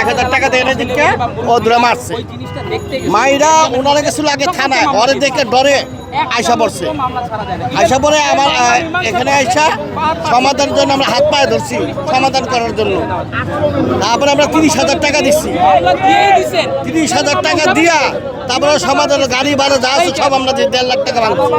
এক হাজার টাকা দেয় না দিনকে ও দূরে মারছে। মাইরা ওনারা গেছিল আগে থানায় ঘরে দেখে ডরে আয়সা পড়ছে। আয়সা পরে আমার এখানে আইসা সমাধানের জন্য আমরা হাত পায়ে ধরছি সমাধান করার জন্য। তারপরে আমরা তিরিশ হাজার টাকা দিচ্ছি। তিরিশ হাজার টাকা দিয়া তারপরে সমাধান গাড়ি ভাড়া যা আছে সব আমরা দেড় লাখ টাকা ভাঙছি।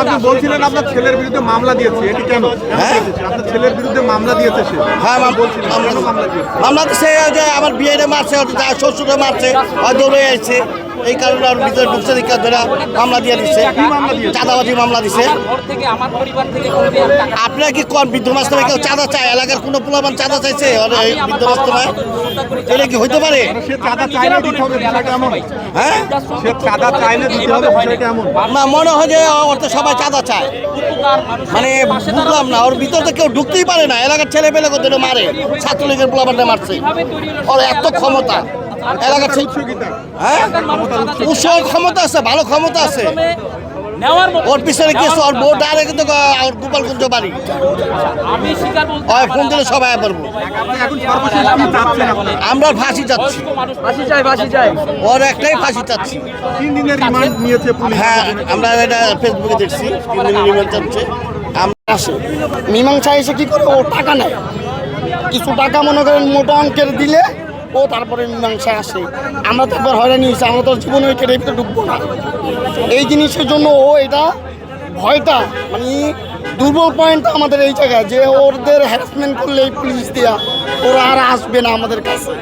আপনি বলছিলেন আপনার ছেলের বিরুদ্ধে মামলা দিয়েছে এটি কেন? হ্যাঁ? আপনার ছেলের বিরুদ্ধে মামলা দিয়েছে সে। হ্যাঁ মাম- বলছিলেন মামলা দিয়েছে? মামলা তো সে যে আমার বিয়েরে মারছে শ্বশুরে মারছে হয় দৌড়ে আসছে। এই কারণে ওর ভিতরে ঢুকছে দিকে ধরে মামলা দিয়ে দিচ্ছে। চাঁদাবাজি মামলা দিছে আমার ঘর থেকে আমার পরিবার থেকে কোনোদিন আর টাকা আপনারা কি কোন বৃদ্ধ মাস্টার কেউ চাঁদা চায়? এলাকার কোনো পোলাবান চাঁদা চাইছে? বৃদ্ধ করি। এটা কি হইতে পারে? হ্যাঁ? না মনে হয় যে ওর তো সবাই চাঁদা চায়। মানে বুঝলাম না ওর ভিতর তো কেউ ঢুকতেই পারে না। এলাকার ছেলে পেলে কত মারে। ছাত্রলীগের পোলাবানটা মারছে। ওর এত ক্ষমতা। এলাকার? হ্যাঁ? ক্ষমতা আছে ভালো ক্ষমতা আছে। ওর পিছনে কি? ওর বউ ডারে কিন্তু ওর গোপালগঞ্জ বাড়ি। আমি স্বীকার বলতে ওই ফোন দিলে সবাই আপনি আমরা ফাঁসি চাচ্ছি। ফাঁসি চাই ফাঁসি চাই। ওর একটাই ফাঁসি চাচ্ছি। তিন দিনের রিমান্ড নিয়েছে পুলিশ। হ্যাঁ আমরা এটা ফেসবুকে দেখছি। তিন দিন রিমান্ড চাচ্ছে। আমরা আসে। মীমাংসা এসে কি করে? ও টাকা নেয়। কিছু টাকা মনে করেন মোটা অঙ্কের দিলে ও তারপরে মীমাংসা আসে। আমরা তো একবার হয়রানি হয়েছি, আমরা তো জীবনে ওই কেটে ঢুকবো না। এই জিনিসের জন্য ও এটা ভয়টা মানে দুর্বল পয়েন্ট আমাদের এই জায়গায়, যে ওদের হ্যারাসমেন্ট করলে এই পুলিশ দেওয়া ওরা আর আসবে না আমাদের কাছে।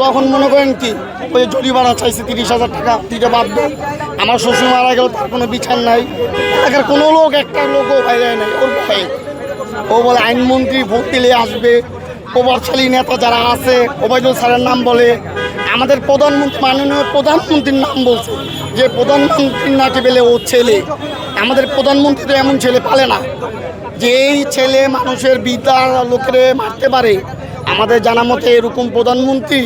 তখন মনে করেন কি, ওই জরিমানা চাইছে তিরিশ হাজার টাকা, দিতে বাধ্য। আমার শ্বশুর মারা গেল, তার কোনো বিচার নাই। এলাকার কোনো লোক, একটা লোকও বাইরে নাই, ওর ভয়ে। ও বলে, আইনমন্ত্রী ভোট দিলে আসবে প্রভাবশালী নেতা যারা আছে, ওবায়দুল স্যারের নাম বলে। আমাদের প্রধানমন্ত্রী, মাননীয় প্রধানমন্ত্রীর নাম বলছে যে প্রধানমন্ত্রীর নাকি পেলে ও ছেলে। আমাদের প্রধানমন্ত্রী তো এমন ছেলে পালে না যে, এই ছেলে মানুষের বিদ্যা লোকেরে মারতে পারে। আমাদের জানা মতে এরকম প্রধানমন্ত্রী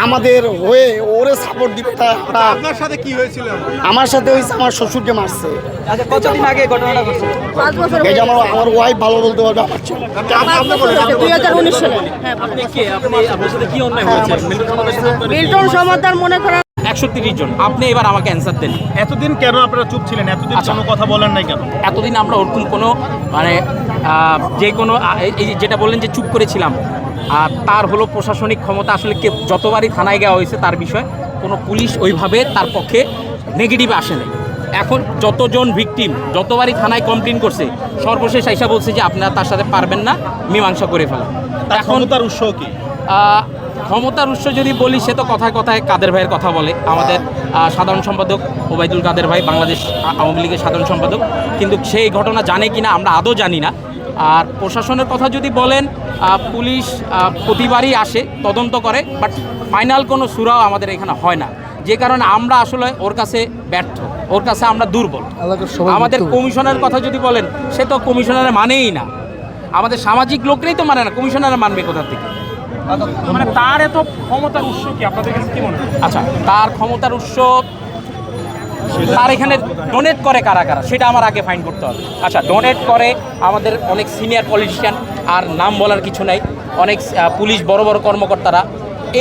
আমাদের হয়ে ওরে সাপোর্ট দিবে এটা আমরা আপনার সাথে কি হয়েছিল? আমার সাথে হয়েছে আমার শ্বশুরকে মারছে। আচ্ছা কতদিন আগে ঘটনাটা ঘটছে? পাঁচ বছর এই যে আমার আমার ওয়াইফ ভালো বলতে পারবে আমার ছেলে। পাঁচ বছর হয়েছে দুই হাজার উনিশ সালে। হ্যাঁ আপনি কে আপনি আপনার সাথে কি অন্যায় হয়েছে? মিল্টন সমাজের সাথে আপনার- মিল্টন সমাদার মনে করেন একশো তিরিশ জন। আপনি এবার আমাকে অ্যান্সার দেন। এতদিন কেন আপনারা চুপ ছিলেন? এতদিন আচ্ছা। কোনো কথা বলেন নাই কেন? এতদিন আমরা ওরকম কোনো মানে যে কোনো এই যেটা বললেন যে চুপ করেছিলাম আর তার হলো প্রশাসনিক ক্ষমতা আসলে কে যতবারই থানায় দেওয়া হয়েছে তার বিষয়ে কোনো পুলিশ ওইভাবে তার পক্ষে নেগেটিভ আসে নাই এখন যতজন ভিকটিম যতবারই থানায় কমপ্লেন করছে সর্বশেষ আইসা বলছে যে আপনারা তার সাথে পারবেন না মীমাংসা করে ফেলা। তার এখন ক্ষমতার উৎস কি? ক্ষমতার উৎস যদি বলি সে তো কথায় কথায় কাদের ভাইয়ের কথা বলে। আমাদের সাধারণ সম্পাদক ওবায়দুল কাদের ভাই বাংলাদেশ আওয়ামী লীগের সাধারণ সম্পাদক। কিন্তু সেই ঘটনা জানে কিনা আমরা আদৌ জানি না। আর প্রশাসনের কথা যদি বলেন পুলিশ প্রতিবারই আসে তদন্ত করে বাট ফাইনাল কোনো সুরাও আমাদের এখানে হয় না। যে কারণে আমরা আসলে ওর কাছে ব্যর্থ ওর কাছে আমরা দুর্বল। আমাদের কমিশনের কথা যদি বলেন সে তো কমিশনারের মানেই না। আমাদের সামাজিক লোকরাই তো মানে না কমিশনার মানবে কোথা থেকে? মানে তার এত ক্ষমতার উৎস কি? আপনাদের কাছে কি মনে হয়? আচ্ছা তার ক্ষমতার উৎস তার এখানে ডোনেট করে কারা কারা? সেটা আমার আগে ফাইন করতে হবে। আচ্ছা ডোনেট করে আমাদের অনেক সিনিয়র পলিটিশিয়ান আর নাম বলার কিছু নাই। অনেক পুলিশ বড় বড় কর্মকর্তারা।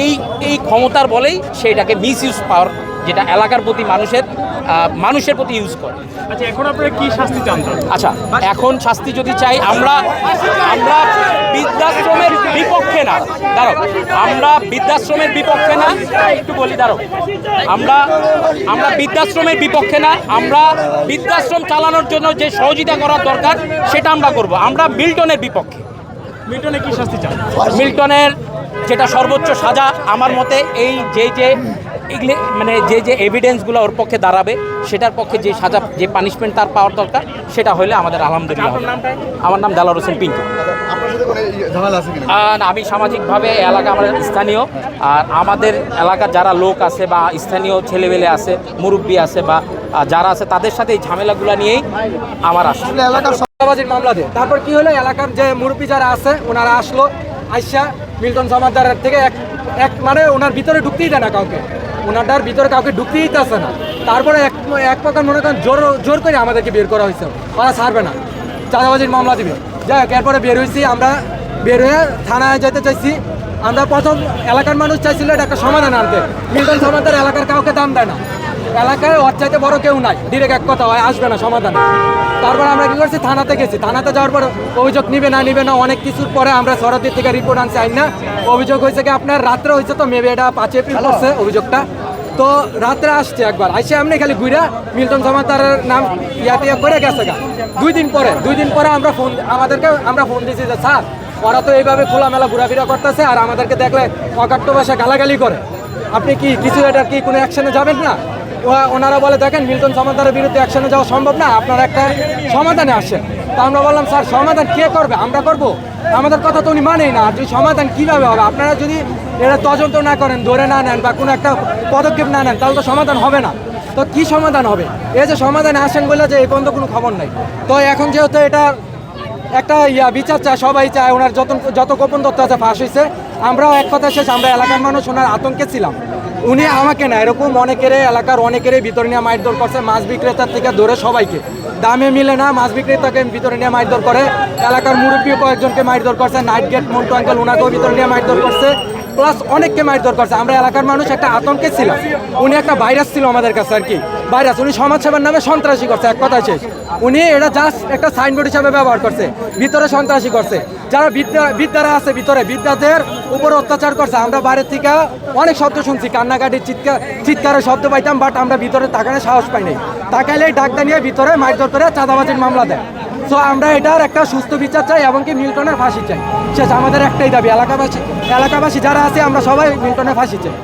এই এই ক্ষমতার বলেই সেটাকে মিস ইউজ পাওয়ার যেটা এলাকার প্রতি মানুষের মানুষের প্রতি ইউজ করে। আচ্ছা এখন আপনারা কি শাস্তি চান আচ্ছা এখন শাস্তি যদি চাই আমরা আমরা বৃদ্ধাশ্রমের বিপক্ষে না। দাঁড়ো আমরা বৃদ্ধাশ্রমের বিপক্ষে না। একটু বলি দাঁড়ো আমরা আমরা বৃদ্ধাশ্রমের বিপক্ষে না। আমরা বৃদ্ধাশ্রম চালানোর জন্য যে সহযোগিতা করার দরকার সেটা আমরা করব। আমরা মিল্টনের বিপক্ষে। মিল্টনে কি শাস্তি চান? মিল্টনের যেটা সর্বোচ্চ সাজা আমার মতে এই যে যে এগুলি মানে যে যে এভিডেন্সগুলো ওর পক্ষে দাঁড়াবে সেটার পক্ষে যে সাজা যে পানিশমেন্ট তার পাওয়ার দরকার সেটা হলে আমাদের আলহামদুলিল্লাহ আমার নাম দালার হোসেন পিন্টু। আপনার সাথে কোনো ঝামেলা আছে কিনা? আর আমি সামাজিকভাবে এলাকা আমাদের স্থানীয় আর আমাদের এলাকার যারা লোক আছে বা স্থানীয় ছেলেবেলে আছে মুরব্বী আছে বা যারা আছে তাদের সাথে এই ঝামেলাগুলো নিয়েই আমার আসা। এলাকার মামলা দিয়ে। তারপর কি হলো? এলাকার যে মুরব্বী যারা আছে ওনারা আসলো আইসা মিল্টন সমাদারের থেকে এক এক মানে ওনার ভিতরে ঢুকতেই দেয় না কাউকে। ওনারটার ভিতরে কাউকে ঢুকতেই দিতেছে না। তারপরে এক এক প্রকার মনে করেন জোর জোর করে আমাদেরকে বের করা হয়েছে। ওরা ছাড়বে না। চাঁদাবাজির মামলা দিবে। যাই হোক, এরপরে বের হয়েছি, আমরা বের হয়ে থানায় যেতে চাইছি। আমরা প্রথম এলাকার মানুষ চাইছিল একটা সমাধান আনতে। মিল্টন সমাধান এলাকার কাউকে দাম দেয় না। এলাকায় ওর চাইতে বড় কেউ নাই। ডিরেক্ট এক কথা হয় আসবে না সমাধান। তারপর আমরা কি করছি? থানাতে গেছি। থানাতে যাওয়ার পর অভিযোগ নিবে না নিবে না অনেক কিছুর পরে আমরা সরদির থেকে রিপোর্ট আনছি আইন না। অভিযোগ হয়েছে কি আপনার রাত্রে হয়েছে তো মেবি এটা পাঁচ এপ্রিল করছে অভিযোগটা। তো রাত্রে আসছে একবার। আইসে আপনি খালি ঘুরা মিল্টন সমাদারের নাম ইয়াতে করে গেছে গা। দুই দিন পরে দুই দিন পরে আমরা ফোন আমাদেরকে আমরা ফোন দিয়েছি যে স্যার ওরা তো এইভাবে খোলামেলা ঘোরাফেরা করতেছে আর আমাদেরকে দেখলে অকাট্য ভাষা গালাগালি করে। আপনি কি কিছু এটার কি কোনো অ্যাকশনে যাবেন না? ওনারা বলে, দেখেন, মিল্টন সমাদারের বিরুদ্ধে অ্যাকশনে যাওয়া সম্ভব না। আপনারা একটা সমাধানে আসেন তা আমরা বললাম, স্যার, সমাধান কে করবে? আমরা করব? আমাদের কথা তো উনি মানেই না। যদি সমাধান কীভাবে হবে? আপনারা যদি এরা তদন্ত না করেন, ধরে না নেন বা কোনো একটা পদক্ষেপ না নেন, তাহলে তো সমাধান হবে না। তো কি সমাধান হবে? এই যে সমাধানে আসেন বলে যে এই পর্যন্ত কোনো খবর নাই। তো এখন যেহেতু এটা একটা ইয়া, বিচার চায়, সবাই চায়, ওনার যত যত গোপন তথ্য আছে ফাঁস হয়েছে আমরাও এক কথা শেষ, আমরা এলাকার মানুষ, ওনার আতঙ্কে ছিলাম। উনি আমাকে না, এরকম অনেকের এলাকার অনেকেরই ভিতরে নিয়ে করছে, মাছ বিক্রেতার থেকে ধরে সবাইকে। দামে মিলে না, মাছ বিক্রেতাকে ভিতরে নিয়ে করে। এলাকার মুরব্বী কয়েকজনকে মারধর করছে, নাইট গেট, মন্টু আঙ্কেল ওনাকেও ভিতরে নিয়ে করছে। প্লাস অনেককে মারধর করছে। আমরা এলাকার মানুষ একটা আতঙ্কে ছিলাম। উনি একটা ভাইরাস ছিল আমাদের কাছে আর কি। ভাইরাস, উনি সমাজসেবার নামে সন্ত্রাসী করছে, এক কথা শেষ। উনি এটা জাস্ট একটা সাইনবোর্ড হিসাবে ব্যবহার করছে, ভিতরে সন্ত্রাসী করছে। যারা বিদ্যা বিদ্যারা আছে ভিতরে, বিদ্যাদের উপর অত্যাচার করছে। আমরা বাইরের থেকে অনেক শব্দ শুনছি কান্নাকাটির চিৎকার চিৎকারের শব্দ পাইতাম বাট আমরা ভিতরে তাকানে সাহস পাই নাই। তাকাইলেই ডাক্তার নিয়ে ভিতরে মারধর করে চাঁদাবাজির মামলা দেয়। সো আমরা এটার একটা সুস্থ বিচার চাই এবং কি মিল্টনের ফাঁসি চাই। শেষ, আমাদের একটাই দাবি, এলাকাবাসী এলাকাবাসী যারা আছে, আমরা সবাই মিল্টনের ফাঁসি চাই।